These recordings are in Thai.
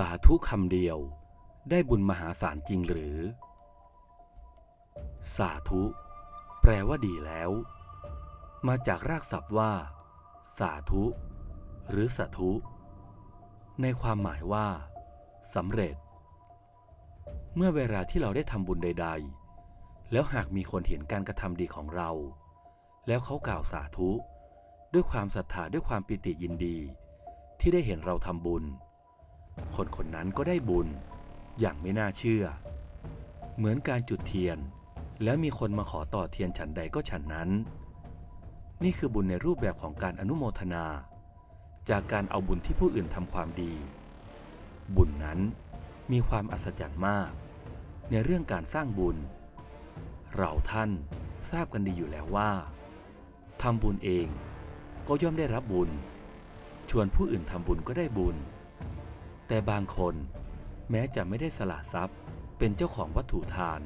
สาธุคำเดียว ได้บุญมหาศาลจริงหรือ สาธุ แปลว่าดีแล้ว มาจากรากศัพท์ว่า สาธุ หรือสาธุ ในความหมายว่าสำเร็จ เมื่อเวลาที่เราได้ทำบุญใด ๆ แล้วหากมีคนเห็นการกระทำดีของเรา แล้วเขากล่าวสาธุ ด้วยความศรัทธาด้วยความปิติยินดี ที่ได้เห็นเราทำบุญ คนคนนั้นก็ได้บุญ อย่างไม่น่าเชื่อ เหมือนการจุดเทียน แล้วมีคนมาขอต่อเทียนฉันใดก็ฉันนั้น นี่คือบุญในรูปแบบของการอนุโมทนา จากการเอาบุญที่ผู้อื่นทำความดี บุญนั้นมีความอัศจรรย์มาก ในเรื่องการสร้างบุญ เราท่านทราบกันดีอยู่แล้วว่าทำบุญเองก็ย่อมได้รับบุญ ชวนผู้อื่นทำบุญก็ได้บุญ แต่บางคนแม้จะไม่ได้สละทรัพย์ เป็นเจ้าของวัตถุทาน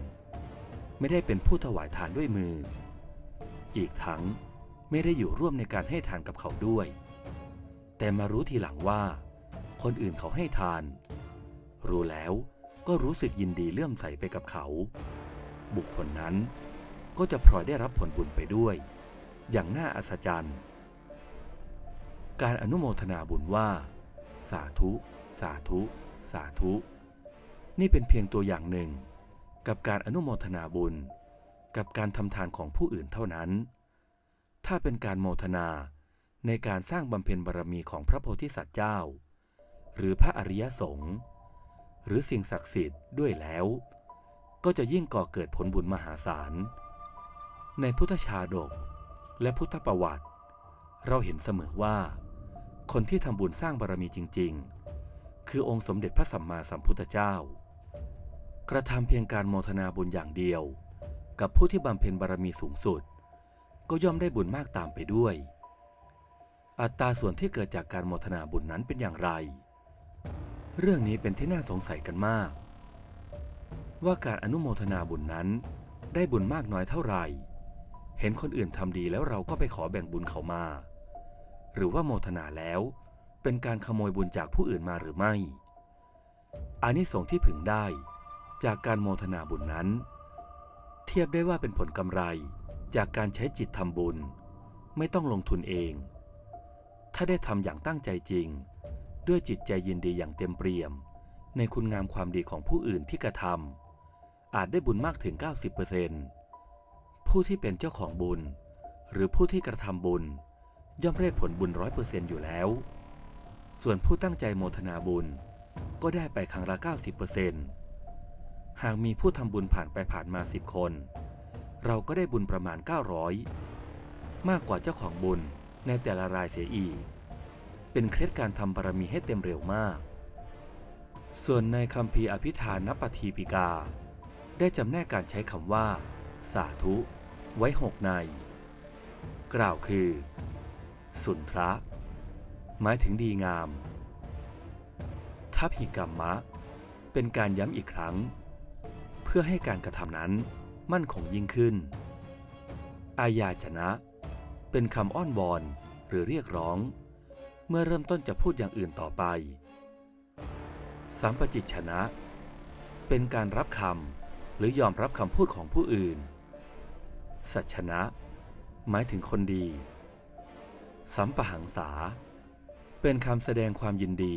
ไม่ได้เป็นผู้ถวายทานด้วยมือ อีกทั้งไม่ได้อยู่ร่วมในการให้ทานกับเขาด้วย แต่มารู้ทีหลังว่า คนอื่นเขาให้ทาน รู้แล้วก็รู้สึกยินดีเลื่อมใสไปกับเขา บุคคลนั้นก็จะพลอยได้รับผลบุญไปด้วย อย่างน่าอัศจรรย์ การอนุโมทนาบุญว่า สาธุ สาธุ สาธุ นี่เป็นเพียงตัวอย่างหนึ่ง กับการอนุโมทนาบุญ กับการทำทานของผู้อื่นเท่านั้น ถ้าเป็นการโมทนาในการสร้างบำเพ็ญบารมีของพระโพธิสัตว์เจ้า หรือพระอริยสงฆ์หรือสิ่งศักดิ์สิทธิ์ด้วยแล้ว ก็จะยิ่งก่อเกิดผลบุญมหาศาล ในพุทธชาดกและพุทธประวัติ เราเห็นเสมอว่า คนที่ทำบุญสร้างบารมีจริง ๆ คือองค์สมเด็จพระสัมมาสัมพุทธเจ้า กระทำเพียงการโมทนาบุญอย่างเดียว กับผู้ที่บำเพ็ญบารมีสูงสุด ก็ย่อมได้บุญมากตามไปด้วย อัตราส่วนที่เกิดจากการโมทนาบุญนั้นเป็นอย่างไร เรื่องนี้เป็นที่น่าสงสัยกันมาก ว่าการอนุโมทนาบุญนั้น ได้บุญมากน้อยเท่าไหร่ เห็นคนอื่นทำดีแล้วเราก็ไปขอแบ่งบุญเขามา หรือว่าโมทนาแล้ว เป็นการขโมยบุญจากผู้อื่นมาหรือไม่อานิสงส์ที่พึงได้จากการโมทนาบุญนั้น เทียบได้ว่าเป็นผลกำไรจากการใช้จิตทำบุญ ไม่ต้องลงทุนเอง ถ้าได้ทำอย่างตั้งใจจริง ด้วยจิตใจยินดีอย่างเต็มเปี่ยม ในคุณงามความดีของผู้อื่นที่กระทำอาจได้บุญมากถึง 90%ผู้ที่เป็นเจ้าของบุญ หรือผู้ที่กระทำบุญ ย่อมได้ผลบุญร้อยเปอร์เซนต์อยู่แล้ว ส่วนผู้ตั้งใจโมทนาบุญ ก็ได้ไปครั้งละ 90%หากมีผู้ทำบุญผ่านไปผ่านมา 10 คน เราก็ได้บุญประมาณ 900 มากกว่าเจ้าของบุญในแต่ละรายเสียอีก เป็นเคล็ดการทำบารมีให้เต็มเร็วมาก ส่วนในคำพีอภิธานปทีปิกา ได้จำแนกการใช้คำว่า สาธุ ไว้หกใน กล่าวคือ สุนทระ หมายถึงดีงาม ทัพหิกรรมะ เป็นการย้ำอีกครั้ง เพื่อให้การกระทำนั้นมั่นคงยิ่งขึ้น อายาชนะ เป็นคำอ้อนวอนหรือเรียกร้อง เมื่อเริ่มต้นจะพูดอย่างอื่นต่อไป สัมปจิตชนะ เป็นการรับคำหรือยอมรับคำพูดของผู้อื่น สัชนะ หมายถึงคนดี สัมปหังษา เป็นคำแสดงความยินดี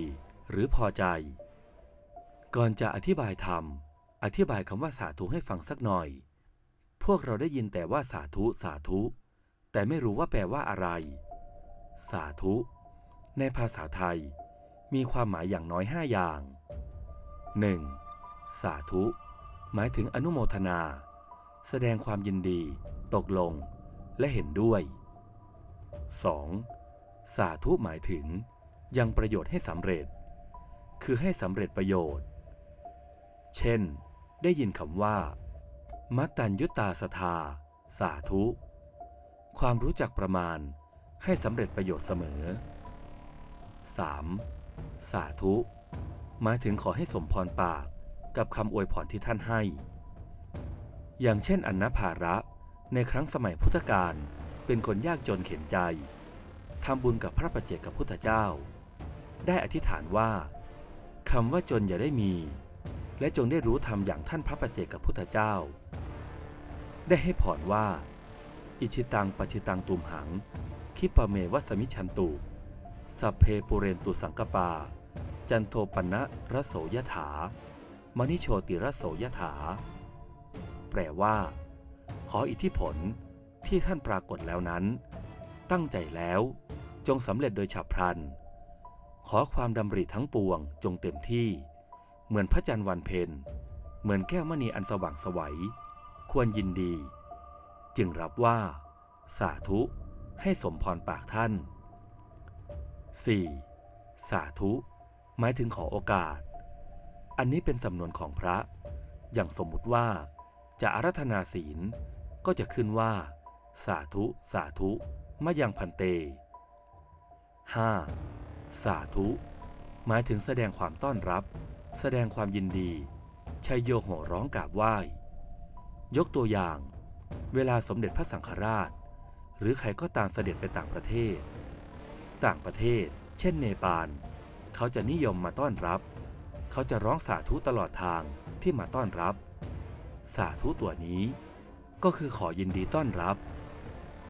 หรือพอใจ ก่อนจะอธิบายธรรม อธิบายคำว่าสาธุให้ฟังสักหน่อย พวกเราได้ยินแต่ว่าสาธุสาธุ แต่ไม่รู้ว่าแปลว่าอะไร สาธุ ในภาษาไทย มีความหมายอย่างน้อยห้าอย่าง 1. สาธุ หมายถึงอนุโมทนา แสดงความยินดี ตกลง และเห็นด้วย 2. สาธุหมายถึง ยังประโยชน์ให้สำเร็จ คือให้สำเร็จประโยชน์ เช่น ได้ยินคำว่า มัตตัญยุตาสทา สาธุ ความรู้จักประมาณให้สำเร็จประโยชน์เสมอ 3. สาธุ หมายถึงขอให้สมพรปากกับคำอวยพรที่ท่านให้ อย่างเช่นอันนภาระในครั้งสมัยพุทธกาลเป็นคนยากจนเข็นใจทำบุญกับพระประเจกกับพุทธเจ้า ได้อธิษฐานว่าคำว่าจนอย่าได้มี และจงได้รู้ธรรมอย่างท่านพระปัจเจกพุทธเจ้า ได้ให้พรว่า อิชิตังปชิตังตุมหัง คิปะเมวัสมิชันตุสัพเพปุเรนตุสังกปา จันโทปนะระโสยถามณิโชติระโสยถา แปลว่า ขออิทธิผลที่ท่านปรากฏแล้วนั้น ตั้งใจแล้วจงสำเร็จโดยฉับพลัน ขอความดำริทั้งปวงจงเต็มที่ เหมือนพระจันทร์วันเพ็ญเหมือนแก้วมณีอันสว่างสวัย ควรยินดี จึงรับว่า สาธุให้สมพรปากท่าน 4. สาธุ หมายถึงขอโอกาส อันนี้เป็นสำนวนของพระ อย่างสมมุติว่า จะอารัธนาศีลก็จะขึ้นว่า สาธุ สาธุ มะยังพันเต 5. สาธุ หมายถึงแสดงความต้อนรับ แสดงความยินดีชัยโยโห่ร้องกราบไหว้ ยกตัวอย่าง เวลาสมเด็จพระสังฆราช หรือใครก็ตามเสด็จไปต่างประเทศ ต่างประเทศ เช่นเนปาล เขาจะนิยมมาต้อนรับ เขาจะร้องสาธุตลอดทางที่มาต้อนรับ สาธุตัวนี้ ก็คือขอยินดีต้อนรับ